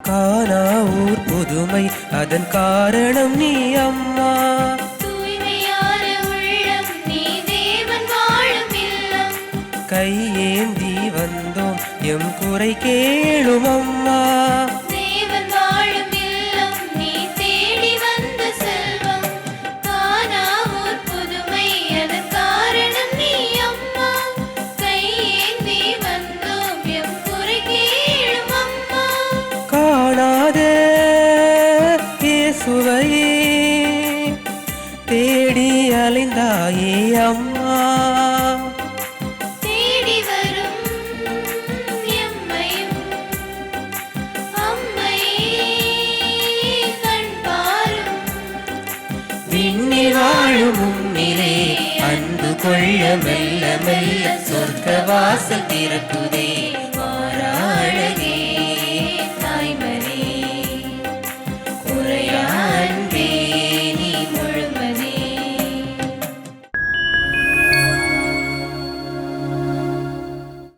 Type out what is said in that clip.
காணா ஊர் புதுமை அதன் காரணம் நீ அம்மா. கையேந்தி வந்தோம் எம் குறை கேளும் அம்மா இயேசுவையே தேடி அலைந்தாயே அம்மா. தேடி வரும் எம்மையும் அம்மை கண் பாரும். விண்ணில் வாழும் உம்மிலே அன்பு கொள்ள மெல்ல மெல்ல சொர்க்க வாசல் திறக்குதே.